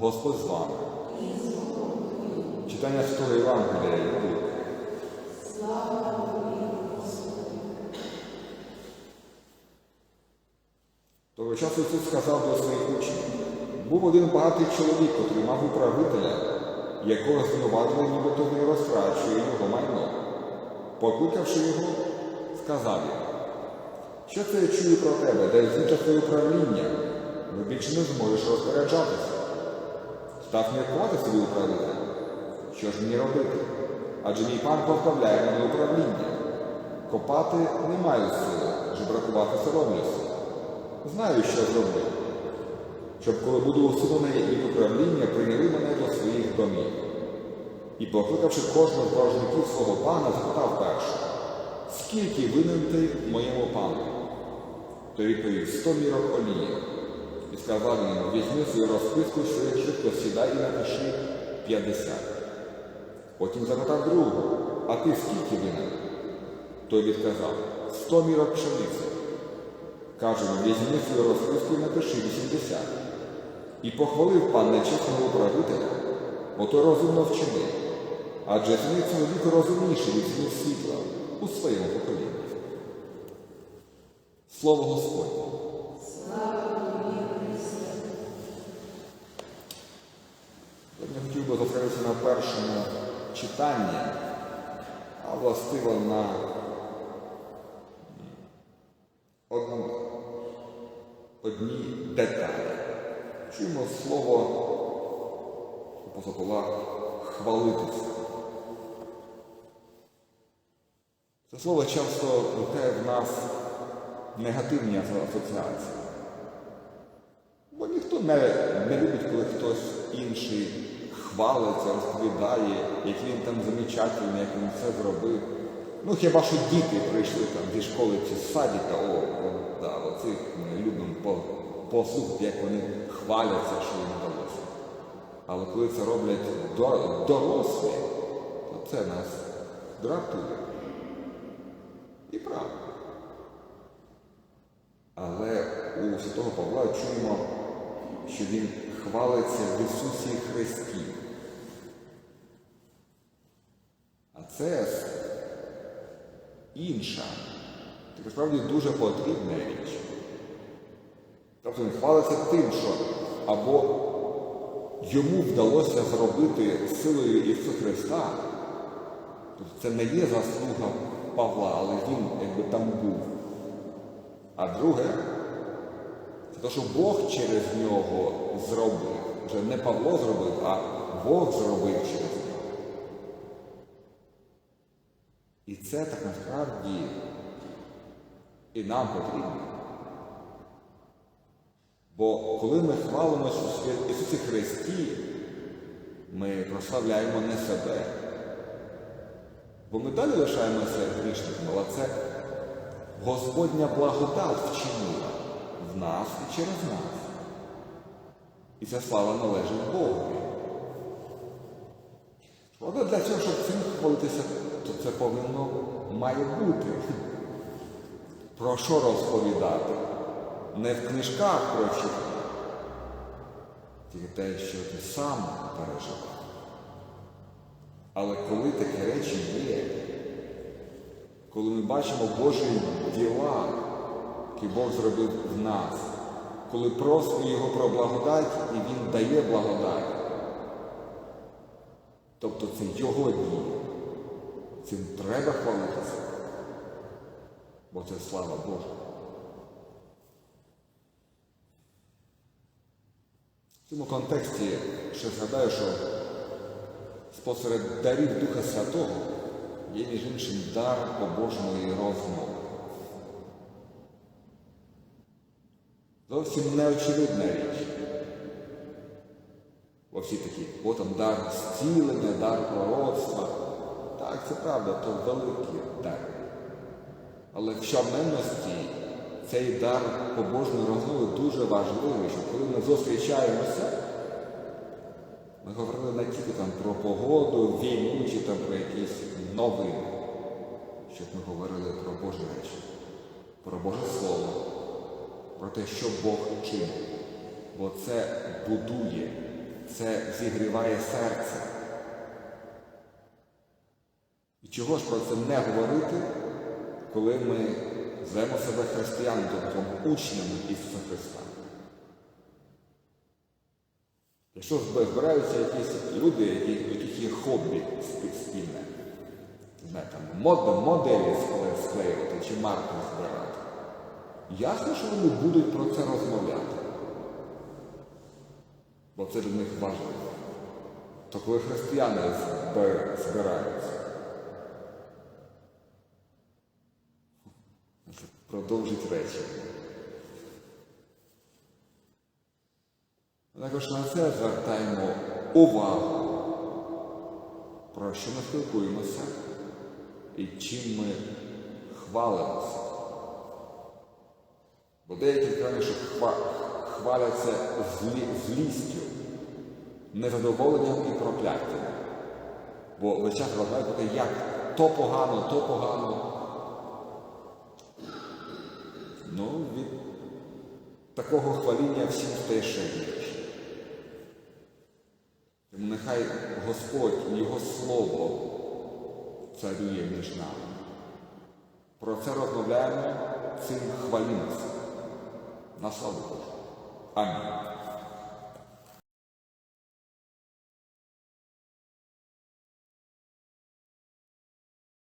Господь з вами. Читання Святого Євангелія від Луки. Того часу Ісус сказав до своїх учнів, був один багатий чоловік, котрий мав управителя, якого звинуватили, нібито він розтрачує його майно. Покликавши його, сказав їм, що це я чую про тебе, де звідти твоє управління, бо більше не зможеш розпоряджатися. Став міркувати собі управителя. Що ж мені робити? Адже мій пан позбавляє мене управління. Копати не маю сили, жебракувати соромлюся. Знаю, що зроблю. Щоб коли буду усунений від управління, прийняли мене до своїх домів. І, покликавши кожного з боржників свого пана, запитав перше, скільки винен ти моєму пану? Той відповів сто мірок олії. Сказав він, візьми свою розписку, що швидко сідай і напиши 50. Потім запитав другого, а ти скільки винен? Той відказав, сто мірок пшениці. Каже, візьми свою розписку і напиши 80. І похвалив пан нечесного управителя, бо то розумно вчинив. Адже цей чоловік розумніший від змін світла у своєму поколінні. Слово Господнє. Я хотів на першому читанні, а властиво на одній деталі. Чуємо слово апостола хвалитися. Це слово часто викликає в нас негативні асоціації. Бо ніхто не, не любить, коли хтось інший хвалиться, розповідає, який він там замечательний, як він все зробив. Ну хіба що діти прийшли там зі школи чи з садика, о, о да, оцих ми любимо по, послухати, як вони хваляться, що їм вдалося. Але коли це роблять до- дорослі, то це нас дратує. І правда. Але у святого Павла чуємо, що він хвалиться в Ісусі Христі. А це інша, так справді дуже потрібна річ. Тобто він хвалиться тим, що або йому вдалося зробити силою Ісуса Христа, тобто це не є заслуга Павла, але він якби там був. А друге, це те, що Бог через нього зробив. Вже не Павло зробив, а Бог зробив через нього. І це так насправді і нам потрібно. Бо коли ми хвалимося у Ісусі Христі, ми прославляємо не себе. Бо ми далі лишаємося грішниками, але це Господня благодать вчинила в нас і через нас. І ця слава належить Богові. Але для цього, щоб цим хвалитися, то це повинно має бути. Про що розповідати? Не в книжках прочитати, тільки те, що ти сам переживав. Але коли такі речі є, коли ми бачимо Божі діла, які Бог зробив в нас, коли просимо Його про благодать і Він дає благодать, тобто це Його дії, цим треба хвалитися, бо це слава Божа. В цьому контексті ще згадаю, що спосеред дарів Духа Святого є між іншим дар побожної розмови. Зовсім неочевидна річ. Бо всі такі, о там дар зцілення, дар пророцтва. Так, це правда, то великий дар. Але в щоденності цей дар побожної розмови дуже важливий, що коли ми зустрічаємося, ми говорили не тільки там про погоду, війну чи там про якісь новини, щоб ми говорили про Божі речі, про Боже Слово, про те, що Бог чинить. Бо це будує, це зігріває серце. І чого ж про це не говорити, коли ми звемо себе християнами, тобто учнями Ісуса Христа? Якщо збираються якісь люди, які, у яких є хобі спільне, не там мод, моделі склеювати чи марки збирати, ясно, що вони будуть про це розмовляти. Бо це для них важливо. То коли християни збираються, це продовжить речі. Також на це звертаємо увагу, про що ми спілкуємося і чим ми хвалимося. Бо деякі кажуть, що хва- хваляться злі, злістю, незадоволенням і прокляттям. Бо час розглядають як то погано, то погано. Ну, від такого хваління всім ще гірше. Тому нехай Господь Його Слово царює між нами. Про це розмовляємо, цим хвалінцем. На славу Божу. Амінь.